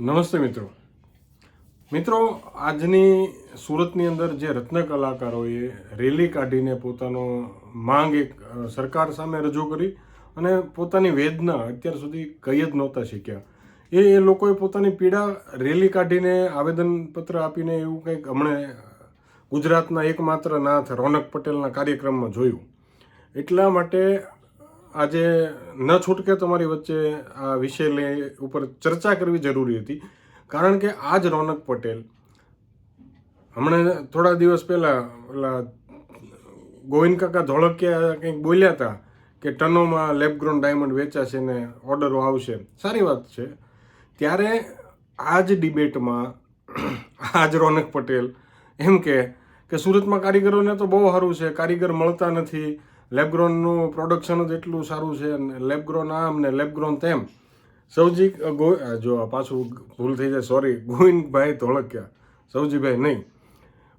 નમસ્તે મિત્રો. મિત્રો, આજની સુરતની અંદર જે રત્ન કલાકારોએ રેલી કાઢીને પોતાનો માંગ એક સરકાર સામે રજૂ કરી અને પોતાની વેદના અત્યાર સુધી કહી જ નહોતા શીખ્યા. એ એ લોકોએ પોતાની પીડા રેલી કાઢીને આવેદનપત્ર આપીને એવું કંઈક હમણે ગુજરાતના એકમાત્ર નાથ રોનક પટેલના કાર્યક્રમમાં જોયું. એટલા માટે આજે ન છૂટકે તમારી વચ્ચે આ વિષય લે ઉપર ચર્ચા કરવી જરૂરી હતી. કારણ કે આજ રોનક પટેલ, હમણાં થોડા દિવસ પહેલાં ઓલા ગોવિંદ કાકા ધોળકિયા કંઈક બોલ્યા હતા કે ટનોમાં લેબગ્રોન ડાયમંડ વેચાશે ને ઓર્ડરો આવશે. સારી વાત છે. ત્યારે આ જ ડિબેટમાં આજ રોનક પટેલ એમ કે સુરતમાં કારીગરોને તો બહુ સારું છે, કારીગર મળતા નથી લેબગ્રોનનું પ્રોડક્શન જ એટલું સારું છે અને લેબગ્રોન આમ ને લેબગ્રોન તેમ. સૌજી ગો જો પાછું ભૂલ થઈ જાય સોરી ગોવિંદભાઈ ધોળકિયા. સૌજીભાઈ નહીં.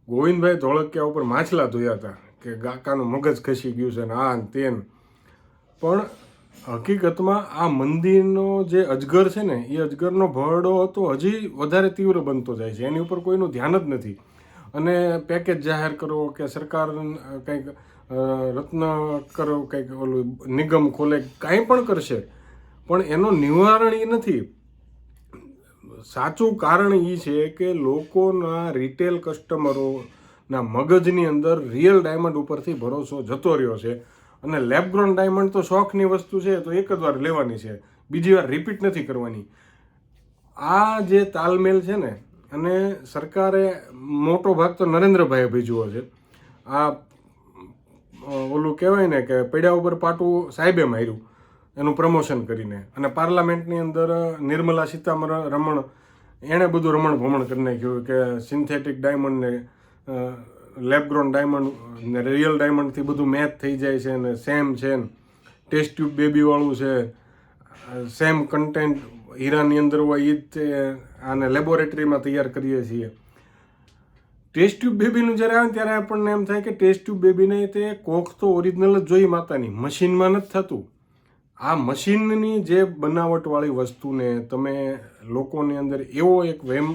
ગોવિંદભાઈ ધોળકિયા ઉપર માછલા ધોયા હતા કે ગાકાનું મગજ ખસી ગયું છે ને આ ને તે પણ હકીકતમાં આ મંદિરનો જે અજગર છે ને, એ અજગરનો ભરડો હતો, હજી વધારે તીવ્ર બનતો જાય છે. એની ઉપર કોઈનું ધ્યાન જ નથી. અને પેકેજ જાહેર કરો કે સરકાર કંઈક અ, રત્ન કરો કંઈક ઓલું નિગમ ખોલે કાંઈ પણ કરશે. પણ એનો નિવારણ એ નથી. સાચું કારણ એ છે કે લોકોના રિટેલ કસ્ટમરોના મગજની અંદર રિયલ ડાયમંડ ઉપરથી ભરોસો જતો રહ્યો છે. અને લેબગ્રોન ડાયમંડ તો શોખની વસ્તુ છે તો એક જ વાર લેવાની છે. બીજી વાર રિપીટ નથી કરવાની. આ જે તાલમેલ છે ને અને સરકારે મોટો ભાગ તો નરેન્દ્રભાઈએ ભીજવો છે. આ ઓલું કહેવાય ને કે પૈડા ઉપર પાટું સાહેબે માર્યું, એનું પ્રમોશન કરીને. અને પાર્લામેન્ટની અંદર નિર્મલા સીતામર, રમણ, એણે બધું રમણ ભમણ કરી નાખ્યું કે સિન્થેટિક ડાયમંડને લેબગ્રોન ડાયમંડ ને રિયલ ડાયમંડથી બધું મેચ થઈ જાય છે ને સેમ છે ને. ટેસ્ટ ટ્યુબ બેબીવાળું છે. સેમ કન્ટેન્ટ હીરાની અંદર હોય એ જ આને લેબોરેટરીમાં તૈયાર કરીએ છીએ. ટેસ્ટ ટ્યુબ બેબીનું જ્યારે આવે ત્યારે આપણને એમ થાય કે ટેસ્ટ ટ્યુબ બેબીને તે કોખ તો ઓરિજિનલ જ જોઈ માતાની, મશીનમાં નથી થતું. આ મશીનની જે બનાવટવાળી વસ્તુને તમે લોકોની અંદર એવો એક વહેમ,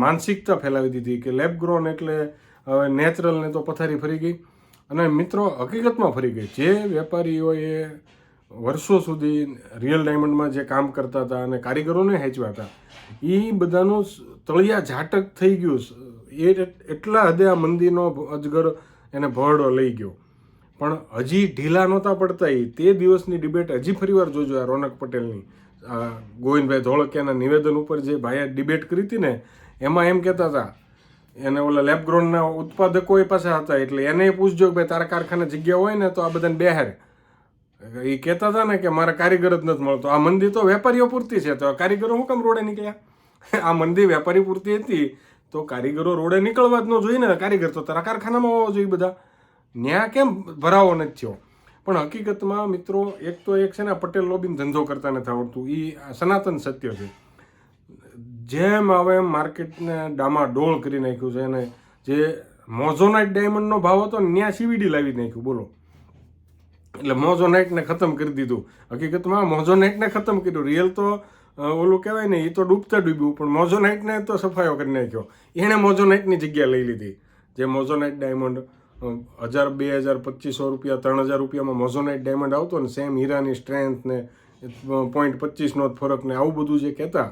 માનસિકતા ફેલાવી દીધી કે લેબ ગ્રોન એટલે હવે નેચરલને તો પથારી ફરી ગઈ. અને મિત્રો, હકીકતમાં ફરી ગઈ. જે વેપારીઓએ વર્ષો સુધી રિયલ ડાયમંડમાં જે કામ કરતા હતા અને કારીગરોને હેંચવા હતા એ બધાનું તળિયા ઝાટક થઈ ગયું. એ એટલા હદે આ મંદિરનો અજગર એને ભરડો લઈ ગયો. પણ હજી ઢીલા નહોતા પડતા એ તે દિવસની ડિબેટ હજી ફરીવાર જોજો આ રોનક પટેલની. આ ગોવિંદભાઈ ધોળકિયાના નિવેદન ઉપર જે ભાઈએ ડિબેટ કરી હતી ને, એમાં એમ કહેતા હતા, એને ઓલા લેબગ્રોનના ઉત્પાદકો એ પાસે હતા, એટલે એને પૂછજો કે ભાઈ તારા કારખાને જગ્યા હોય ને તો આ બધાને બેહાર. એ કહેતા હતા ને કે મારા કારીગર જ નથી મળતો. આ મંદિર તો વેપારીઓ પૂરતી છે. તો કારીગરો હું કામ રોડે નીકળ્યા? આ મંદિર વેપારી પૂરતી હતી. તો કારીગરો રોડે નીકળવા જ ન જોઈએ ને. કારીગર તો તારા કારખાનામાં હોવા જોઈએ બધા. ન્યા કેમ ભરાવો નથી થયો? પણ હકીકતમાં મિત્રો, એક તો એક છે ને પટેલ લોબીન ધંધો કરતા નથી આવડતું. એ સનાતન સત્ય છે. જેમ આવે એમ માર્કેટને ડામા ડોળ કરી નાખ્યું છે અને જે મોઝોનાઇટ ડાયમંડનો ભાવ હતો ત્યાં સીવીડી લાવી નાખ્યું. બોલો. એટલે મોઝોનાઇટને ખતમ કરી દીધું. હકીકતમાં મોઝોનાઇટને ખતમ કર્યું. રિયલ તો ઓલું કહેવાય ને એ તો ડૂબતા ડૂબ્યું, પણ મોઝોનાઇટને તો સફાયો કરી નાખ્યો. એણે મોઝોનાઇટની જગ્યા લઈ લીધી. જે મોઝોનાઇટ ડાયમંડ હજાર બે હજાર પચીસો રૂપિયા, ત્રણ હજાર રૂપિયામાં મોઝોનાઇટ ડાયમંડ આવતો ને, સેમ હીરાની સ્ટ્રેન્થ ને પોઈન્ટ પચીસનો જ ફરક ને, આવું બધું જે કહેતા.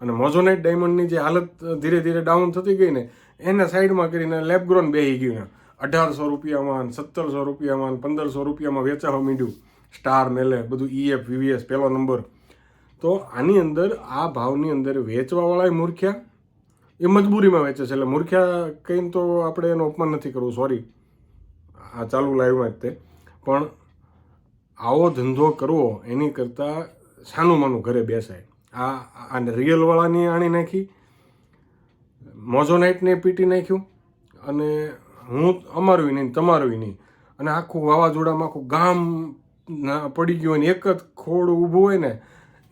અને મોઝોનાઇટ ડાયમંડની જે હાલત ધીરે ધીરે ડાઉન થતી ગઈ ને, એને સાઈડમાં કરીને લેબગ્રોન બેહી ગયું અઢારસો રૂપિયામાં સત્તરસો રૂપિયામાં પંદરસો રૂપિયામાં વેચાવા માંડ્યું. સ્ટાર મેલે, બધું ઈએફ વીવીએસ પહેલો નંબર. તો આની અંદર આ ભાવની અંદર વેચવાવાળાએ મૂર્ખ્યા એ મજબૂરીમાં વેચે છે. એટલે મૂર્ખ્યા કહીને તો આપણે એનું અપમાન નથી કરવું સોરી આ ચાલુ લાઈવમાં જ તે. પણ આવો ધંધો કરવો એની કરતાં સાનું માનું ઘરે બેસાય. આ આ રિયલવાળાની આણી નાખી મોઝોનાઇટને પીટી નાખ્યું, અને હું અમારું નહીં તમારું નહીં. અને આખું વાવાઝોડામાં આખું ગામ પડી ગયું હોય ને, એક જ ખોડ ઊભું હોય ને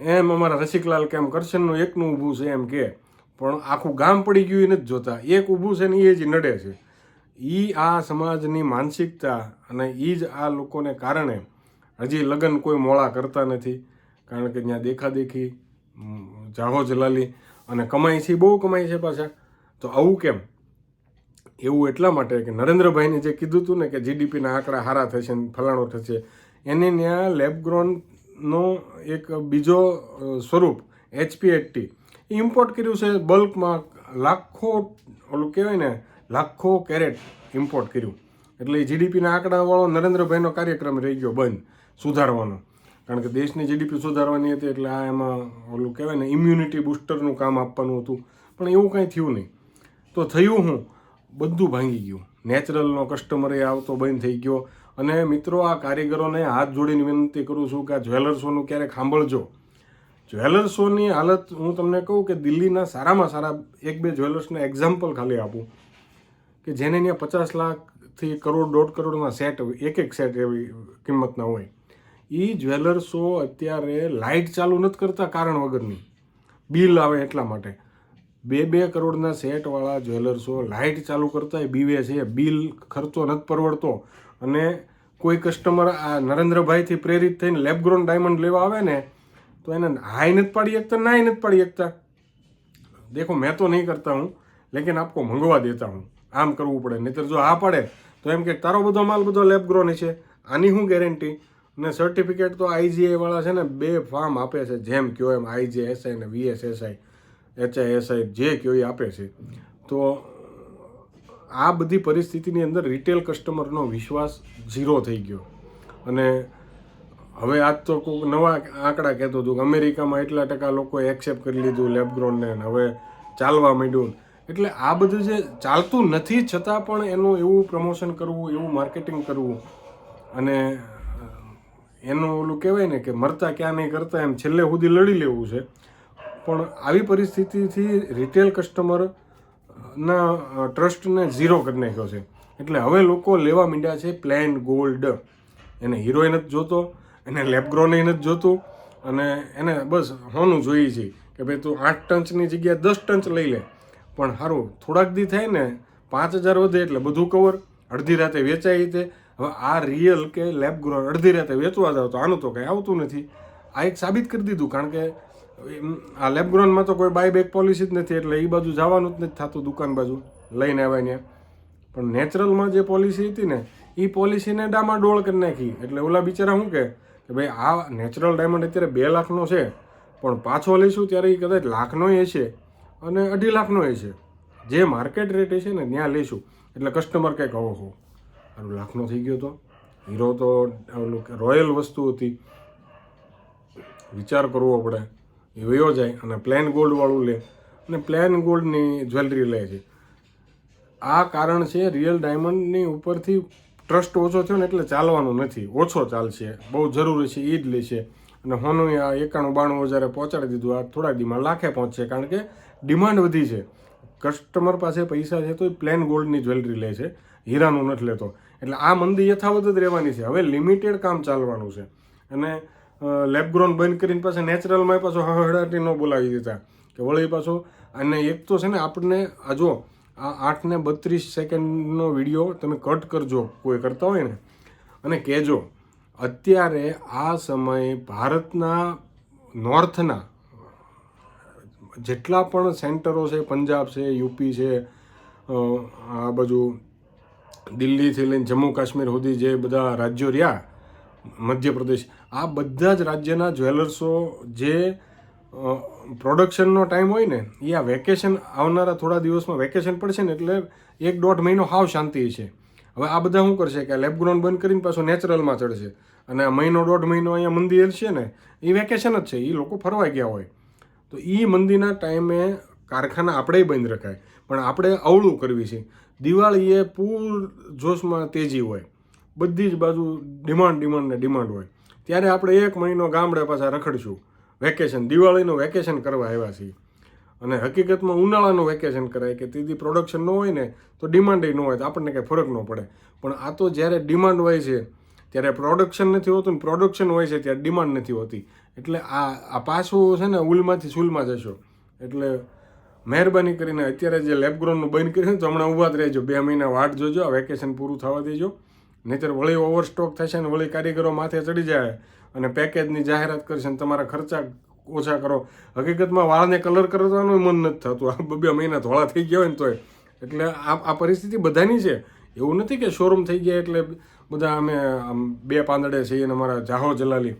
એમ અમારા રસિકલાલ કેમ કરશનનું એકનું ઊભું છે એમ કે, પણ આખું ગામ પડી ગયું એ નથી જોતા. એક ઊભું છે ને એ જ નડે છે. એ આ સમાજની માનસિકતા અને એ જ આ લોકોને કારણે હજી લગ્ન કોઈ મોળા કરતા નથી. કારણ કે ત્યાં દેખાદેખી જાહો જલાલી અને કમાય છે બહુ કમાય છે પાછા. તો આવું કેમ? એવું એટલા માટે કે નરેન્દ્રભાઈને જે કીધું હતું ને કે જીડીપીના આંકડા હારા થશે ફલાણો થશે, એને ત્યાં લેબગ્રોનનો એક બીજો સ્વરૂપ એચપી એટી ઇમ્પોર્ટ કર્યું છે બલ્કમાં લાખો, ઓલું કહેવાય ને, લાખો કેરેટ ઇમ્પોર્ટ કર્યું. એટલે જીડીપીના આંકડાવાળો નરેન્દ્રભાઈનો કાર્યક્રમ રહી ગયો બંધ, સુધારવાનો. કારણ કે દેશની જીડીપી સુધારવાની હતી એટલે આ એમાં ઓલું કહેવાય ને ઇમ્યુનિટી બૂસ્ટરનું કામ આપવાનું હતું. પણ એવું કાંઈ થયું નહીં. તો થયું હું, બધું ભાંગી ગયું. નેચરલનો કસ્ટમર એ આવતો બંધ થઈ ગયો. અને મિત્રો, આ કારીગરોને હાથ જોડીને વિનંતી કરું છું કે આ જ્વેલર્સોનું ક્યારેક સાંભળજો. જ્વેલર્સોની હાલત હું તમને કહું કે દિલ્હીના સારામાં સારા એક બે જ્વેલર્સને એક્ઝામ્પલ ખાલી આપું કે જેને ત્યાં પચાસ લાખથી કરોડ, દોઢ કરોડના સેટ એક એક સેટ એવી કિંમતના હોય. એ જ્વેલર્સો અત્યારે લાઇટ ચાલુ નથી કરતા કારણ વગરની. બિલ આવે એટલા માટે. બે બે કરોડના સેટવાળા જ્વેલર્સો લાઇટ ચાલુ કરતા બીવે છે. બિલ ખર્ચો નથી પરવડતો. અને કોઈ કસ્ટમર આ નરેન્દ્રભાઈથી પ્રેરિત થઈને લેબગ્રોન ડાયમંડ લેવા આવે ને, તો એને હાઈ નથી પાડી શકતા નાઈ નથી પાડી શકતા. દેખો, મેં તો નહીં કરતા હું, લેકિન આપકો મંગવા દેતા હું. આમ કરવું પડે, નહીતર જો આ પડે, તો એમ કે તારો બધો માલ બધો લેબગ્રોન છે, આની શું ગેરંટી ને સર્ટિફિકેટ તો આઈજીઆઈ વાળા છે ને, બે ફાર્મ આપે છે, જેમ કયો એમ આઈજીએસઆઈ ને વીએસએસઆઈ એચઆઈએસઆઈ જે કયો એ આપે છે. તો આ બધી પરિસ્થિતિની અંદર રિટેલ કસ્ટમરનો વિશ્વાસ ઝીરો થઈ ગયો. અને હવે આજ તો કોઈક નવા આંકડા કહેતો હતું કે અમેરિકામાં એટલા ટકા લોકોએ એક્સેપ્ટ કરી લીધું લેબગ્રોનને હવે ચાલવા માંડ્યું. એટલે આ બધું જે ચાલતું નથી, છતાં પણ એનું એવું પ્રમોશન કરવું, એવું માર્કેટિંગ કરવું અને એનું ઓલું કહેવાય ને કે મરતા ક્યાં નહીં કરતા એમ છેલ્લે સુધી લડી લેવું છે. પણ આવી પરિસ્થિતિથી રિટેલ કસ્ટમર ના ટ્રસ્ટને ઝીરો કરી નાખ્યો છે. એટલે હવે લોકો લેવા માંડ્યા છે પ્લેન ગોલ્ડ. એને હિરોઈન જ જોતો, એને લેબગ્રોને નથી જોતું. અને એને બસ હોનું જોઈએ છે કે ભાઈ તું આઠ ટંચની જગ્યાએ દસ ટંચ લઈ લે. પણ સારું થોડાક દી થાય ને પાંચ હજાર વધે એટલે બધું કવર અડધી રાતે વેચાય તે. હવે આ રિયલ કે લેબગ્રોન અડધી રાતે વેચવા જાવ તો આનું તો કંઈ આવતું નથી. આ એક સાબિત કરી દીધું કારણ કે આ લેબગ્રોનમાં તો કોઈ બાય બેક પોલિસી જ નથી, એટલે એ બાજુ જવાનું જ નથી થતું દુકાન બાજુ, લઈને આવ્યા ત્યાં પણ નેચરલમાં જે પોલિસી હતી ને એ પોલિસીને ડામાડોળ કરી નાખી. એટલે ઓલા બિચારા શું કે કે ભાઈ, આ નેચરલ ડાયમંડ અત્યારે બે લાખનો છે, પણ પાછો લઈશું ત્યારે એ કદાચ લાખનો એ છે અને અઢી લાખનો એ છે. જે માર્કેટ રેટ છે ને, ત્યાં લઈશું. એટલે કસ્ટમર કંઈક કહો હો આનું લાખનો થઈ ગયો તો. હીરો તો રોયલ વસ્તુ હતી. વિચાર કરવો પડે. વયો જાય અને પ્લેન ગોલ્ડવાળું લે અને પ્લેન ગોલ્ડની જ્વેલરી લે છે. આ કારણ છે રિયલ ડાયમંડની ઉપરથી ટ્રસ્ટ ઓછો થયો ને એટલે ચાલવાનું નથી. ઓછો ચાલશે. બહુ જરૂરી છે એ જ લેશે અને હોનું આ એકાણું બાણું હજારે પહોંચાડી દીધું. આ થોડા દીમાં લાખે પહોંચશે કારણ કે ડિમાન્ડ વધી છે. કસ્ટમર પાસે પૈસા છે તો એ પ્લેન ગોલ્ડની જ્વેલરી લે છે. હીરાનું નથી લેતો. એટલે આ મંદી યથાવત જ રહેવાની છે. હવે લિમિટેડ કામ ચાલવાનું છે. અને લેબગ્રોન બંધ કરીને પાછા નેચરલમાં પાછો હળહળાટી ન બોલાવી દીધા. કે વળી પાછો અને એક તો છે ને આપણને, આ જો, આ આઠ ને બત્રીસ સેકન્ડનો વીડિયો તમે કટ કરજો, કોઈ કરતા હોય ને. અને કહેજો, અત્યારે આ સમયે ભારતના નોર્થના જેટલા પણ સેન્ટરો છે, પંજાબ છે, યુપી છે આ બાજુ દિલ્હીથી લઈને જમ્મુ કાશ્મીર સુધી જે બધા રાજ્યો રહ્યા મધ્યપ્રદેશ. આ બધા જ રાજ્યના જ્વેલર્સો જે પ્રોડક્શનનો ટાઈમ હોય ને, એ આ વેકેશન આવનારા થોડા દિવસમાં વેકેશન પડશે ને એટલે એક દોઢ મહિનો હાવ શાંતિ છે. હવે આ બધા શું કરશે કે લેબ ગ્રાઉન્ડ બંધ કરીને પાછું નેચરલમાં ચડશે. અને મહિનો દોઢ મહિનો અહીંયા મંદિર છે ને, એ વેકેશન જ છે, એ લોકો ફરવા ગયા હોય. તો એ મંદીના ટાઈમે કારખાના આપણે બંધ રખાય. પણ આપણે અવળું કરવી છે. દિવાળીએ પૂર જોશમાં તેજી હોય. બધી જ બાજુ ડિમાન્ડ ડિમાન્ડ ને ડિમાન્ડ હોય. ત્યારે આપણે એક મહિનો ગામડે પાછા રખડશું. વેકેશન દિવાળીનું વેકેશન કરવા આવ્યા છીએ. અને હકીકતમાં ઉનાળાનું વેકેશન કરાય કે તેથી પ્રોડક્શન ન હોય ને, તો ડિમાન્ડ ન હોય, તો આપણને કંઈ ફરક ન પડે. પણ આ તો જ્યારે ડિમાન્ડ હોય છે, ત્યારે પ્રોડક્શન નથી હોતું ને પ્રોડક્શન હોય છે ત્યારે ડિમાન્ડ નથી હોતી. એટલે આ આ પાછું છે ને, ઉલમાંથી સુલમાં જશો. એટલે મહેરબાની કરીને અત્યારે જે લેબગ્રોનનું બંધ કર્યું તો હમણાં ઊભા જ રહેજો. બે મહિના વાટ જોજો, આ વેકેશન પૂરું થવા દેજો. નહીંતર વળી ઓવરસ્ટોક થશે ને વળી કારીગરો માથે ચડી જાય અને પેકેજની જાહેરાત કરશે ને તમારા ખર્ચા ઓછા કરો. હકીકતમાં વાળને કલર કરવાનું મન નથી થતું. આ બે મહિના ધોળા થઈ ગયા હોય ને તોય. એટલે આ આ પરિસ્થિતિ બધાની છે. એવું નથી કે શોરૂમ થઈ ગયા એટલે બધા અમે, આમ, બે પાંદડે છીએ અને અમારા જાહો જલાલી.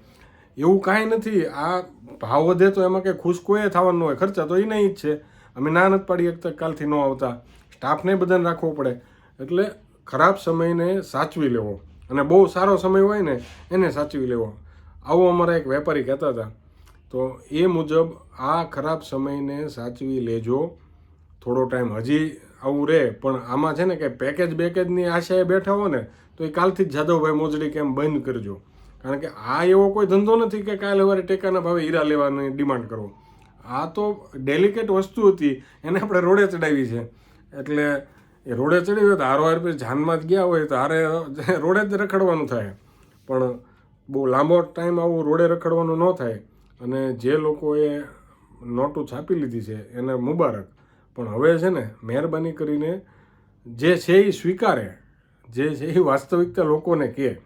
એવું કાંઈ નથી. આ ભાવ વધે તો એમાં કંઈ ખુશ કોઈ થવાનું હોય. ખર્ચા તો એ નહીં જ છે. અમે ના નથી પાડી શકતા કાલથી ન આવતા. સ્ટાફને બધાને રાખવો પડે. એટલે ખરાબ સમયને સાચવી લેવો. અને બહુ સારો સમય હોય ને, એને સાચવી લેવો. આવું અમારા એક વેપારી કહેતા હતા. તો એ મુજબ આ ખરાબ સમયને સાચવી લેજો. થોડો ટાઈમ હજી આવું રહે, પણ આમાં છે ને કે પેકેજ બેકેજની આશાએ બેઠા હો ને, તો એ કાલથી જ જાદવભાઈ મોજડી કેમ બંધ કરજો. કારણ કે આ એવો કોઈ ધંધો નથી કે કાલે વારે ટેકાના ભાવે હીરા લેવાની ડિમાન્ડ કરો આ તો ડેલિકેટ વસ્તુ હતી, એને આપણે રોડે ચડાવી છે. એટલે એ રોડે ચડી હોય તો હારો હાર જાનમાં જ ગયા હોય તો હારે રોડે જ રખડવાનું થાય. પણ બહુ લાંબો ટાઈમ આવું રોડે રખડવાનું ન થાય. અને જે લોકોએ નોટો છાપી લીધી છે એને મુબારક. પણ હવે છે ને મહેરબાની કરીને જે છે એ સ્વીકારે. જે છે એ વાસ્તવિકતા લોકોને કહે.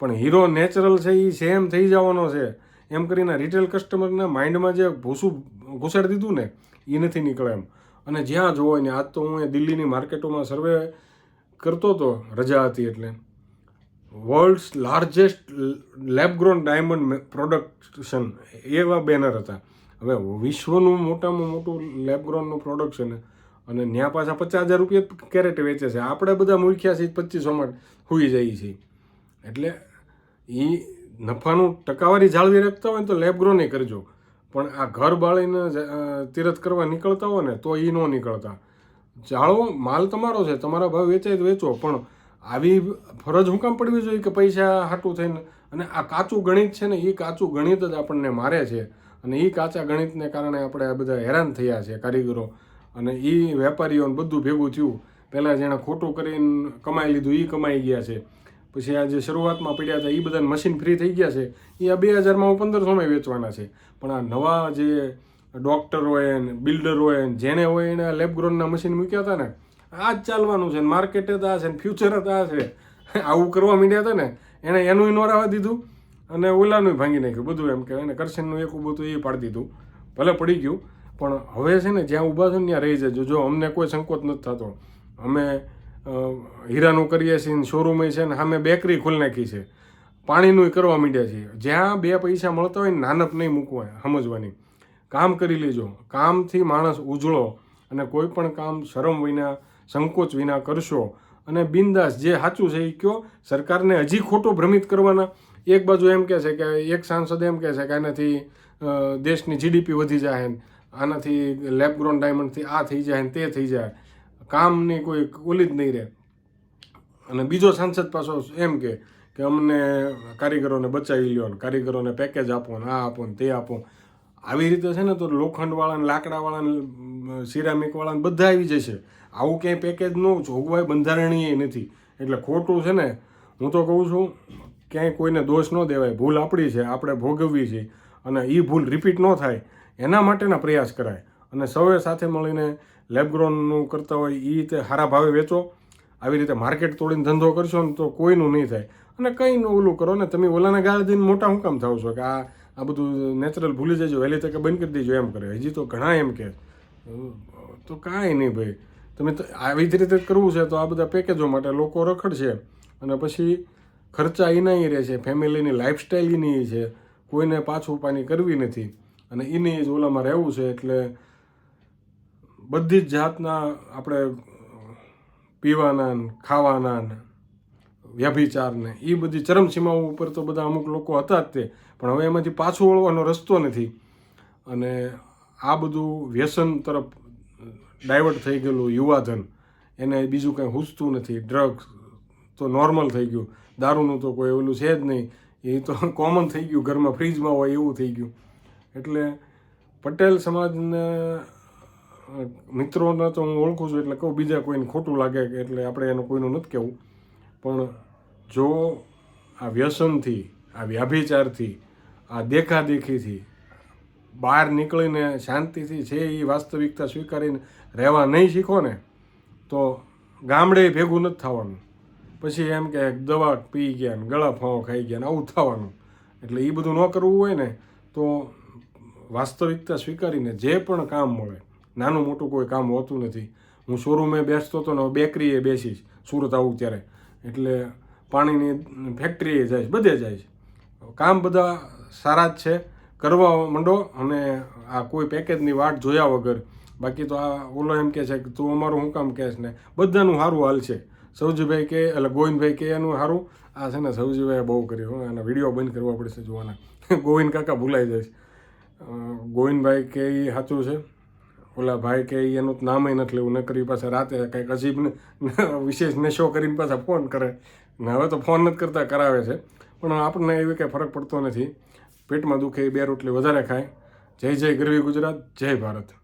પણ હીરો નેચરલ છે એ સેમ થઈ જવાનો છે. એમ કરીને રિટેલ કસ્ટમરના માઇન્ડમાં જે ભૂસું ઘૂસાડી દીધું ને એ નથી નીકળે એમ. અને જ્યાં જોવો ને આજ તો હું એ દિલ્હીની માર્કેટોમાં સર્વે કરતો હતો રજા હતી એટલે. World's largest lab grown diamond production એવા બેનર હતા. હવે વિશ્વનું મોટામાં મોટું લેબગ્રોનનું પ્રોડક્શન અને ત્યાં પાછા પચાસ હજાર રૂપિયા કેરેટ વેચે છે. આપણે બધા મૂર્ખ્યા છીએ પચીસોમાં હોઈ જઈએ છીએ એટલે એ નફાનું ટકાવારી જાળવી રાખતા હોય ને તો લેબગ્રોને કરજો. પણ આ ઘર બાળીને તીરથ કરવા નીકળતા હોય ને, તો એ ન નીકળતા. જાળવો, માલ તમારો છે, તમારા ભાવ વેચાય તો વેચો, પણ આવી ફરજ હું કામ પડવી જોઈએ કે પૈસા હાટું થઈને? અને આ કાચું ગણિત છે ને એ કાચું ગણિત જ આપણને મારે છે. અને એ કાચા ગણિતને કારણે આપણે આ બધા હેરાન થયા છે કારીગરો. અને એ વેપારીઓને બધું ભેગું થયું. પહેલાં જેણે ખોટું કરીને કમાઈ લીધું એ કમાઈ ગયા છે. પછી આ જે શરૂઆતમાં પડ્યા હતા, એ બધા મશીન ફ્રી થઈ ગયા છે. એ આ બે હજારમાં હું પંદરસોમાં વેચવાના છે. પણ આ નવા જે ડૉક્ટર હોય ને બિલ્ડર હોય ને જેને હોય એને લેબગ્રોનના મશીન મૂક્યા હતા ને, આ જ ચાલવાનું છે માર્કેટ જ આ છે ને ફ્યુચર જ આ છે. આવું કરવા માંડ્યા હતા ને એણે એનું નોરાવા રાવા દીધું અને ઓલાનું ભાંગી નાખ્યું. બધું એમ કે એને કરશનનું એક ઊભું હતું, એ પાડી દીધું. ભલે પડી ગયું, પણ હવે છે ને, જ્યાં ઊભા છો ને, ત્યાં રહી જજો. જો અમને કોઈ સંકોચ નથી થતો. અમે હીરાનું કરીએ છીએ ને શોરૂમે છે ને સામે બેકરી ખોલી નાખી છે. પાણીનું કરવા માંડ્યા છીએ જ્યાં બે પૈસા મળતા હોય નાનપ નહીં મૂકવા સમજવાની. કામ કરી લેજો. કામથી માણસ ઉજળો અને કોઈ પણ કામ શરમ વિના, સંકોચ વિના કરશો. અને બિંદાસ જે સાચું છે એ કયો, સરકારને હજી ખોટો ભ્રમિત કરવાના. એક બાજુ એમ કહે છે કે, એક સાંસદ એમ કહે છે કે આનાથી દેશની જીડીપી વધી જાય આનાથી લેબગ્રોન ડાયમંડથી આ થઈ જાય ને તે થઈ જાય કામની કોઈ ઓલી જ નહીં રહે. અને બીજો સાંસદ પાછો એમ કે કે અમને કારીગરોને બચાવી લ્યો ને, કારીગરોને પેકેજ આપો ને, આ આપો ને, તે આપો. આવી રીતે છે ને તો લોખંડવાળાને, લાકડાવાળાને સિરામિકવાળાને બધા આવી જશે. આવું ક્યાંય પેકેજ ન જોગવાઈ બંધારણીય નથી. એટલે ખોટું છે ને, હું તો કહું છું, ક્યાંય કોઈને દોષ ન દેવાય. ભૂલ આપણી છે, આપણે ભોગવવી છે. અને એ ભૂલ રિપીટ ન થાય. એના માટેના પ્રયાસ કરાય. અને સૌએ સાથે મળીને લેબગ્રોનનું કરતા હોય એ રીતે સારા ભાવે વેચો, આવી રીતે માર્કેટ તોડીને ધંધો કરશો ને તો કોઈનું નહીં થાય. અને કંઈ ન ઓલું કરો ને, તમે ઓલાના ગાળ દઈને મોટા હું કામ થાવ છો? કે આ આ બધું નેચરલ ભૂલી જજો, વહેલી તકે બંધ કરી દેજો, એમ કરે. હજી તો ઘણા એમ કે તો કાંઈ નહીં ભાઈ. તમે આવી જ રીતે કરવું છે તો આ બધા પેકેજો માટે લોકો રખડશે. અને પછી ખર્ચા એના રહે છે, ફેમિલીની લાઈફસ્ટાઈલ એની છે. કોઈને પાછું પાની કરવી નથી. અને એની જ ઓલામાં રહેવું છે એટલે બધી જ જાતના આપણે પીવાના ખાવાના ને વ્યભિચાર એ બધી ચરમસીમાઓ ઉપર તો બધા અમુક લોકો હતા જ તે. પણ હવે એમાંથી પાછું વળવાનો રસ્તો નથી. અને આ બધું વ્યસન તરફ ડાયવર્ટ થઈ ગયેલું યુવાધન, એને બીજું કંઈ હૂસતું નથી. ડ્રગ્સ તો નોર્મલ થઈ ગયું. દારૂનું તો કોઈ ઓલું છે જ નહીં. એ તો કોમન થઈ ગયું. ઘરમાં ફ્રીજમાં હોય એવું થઈ ગયું. એટલે પટેલ સમાજને મિત્રોને તો હું ઓળખું છું એટલે કહું, બીજા કોઈને ખોટું લાગે એટલે આપણે એનું કોઈનું નથી કહેવું. પણ જો આ વ્યસનથી, આ વ્યાભિચારથી, આ દેખાદેખીથી, બહાર નીકળીને શાંતિથી છે એ વાસ્તવિકતા સ્વીકારીને રહેવા નહીં શીખો ને, તો ગામડે ભેગું નથી થવાનું. પછી એમ કે દવા પી ગયા ને, ગળા ફાવો ખાઈ ગયા ને, આવું થવાનું. એટલે એ બધું ન કરવું હોય ને, તો વાસ્તવિકતા સ્વીકારીને જે પણ કામ મળે નાનું મોટું કોઈ કામ હોતું નથી. હું શોરૂમે બેસતો હતો ને બેકરીએ બેસીશ, સુરત આવું ત્યારે. એટલે પાણીની ફેક્ટરીએ જઈશ બધે જઈશ કામ બધા સારા જ છે. કરવા માંડો અને આ કોઈ પેકેજની વાટ જોયા વગર. બાકી તો આ ઓલો એમ કહે છે કે તું અમારું શું કામ કહેશ ને? બધાનું સારું હાલ છે. સૌજીભાઈ કે, એટલે ગોવિંદભાઈ કે એનું સારું. આ છે ને સૌજીભાઈએ બહુ કર્યું અને વીડિયો બંધ કરવા પડશે જોવાના. ગોવિંદ કાકા ભૂલાઈ જાય ગોવિંદભાઈ કે એ સાચું છે. ઓલા ભાઈ કે એનું નામય નથી લેવું ન પાસે રાતે કંઈક અજીબ વિશેષ નશો કરીને પાછા ફોન કરે. ને હવે તો ફોન નથી કરતા, કરાવે છે. પણ આપણને એવી કંઈ ફરક પડતો નથી. પેટમાં દુખે, બે રોટલી વધારે ખાય. જય જય ગરવી ગુજરાત, જય ભારત.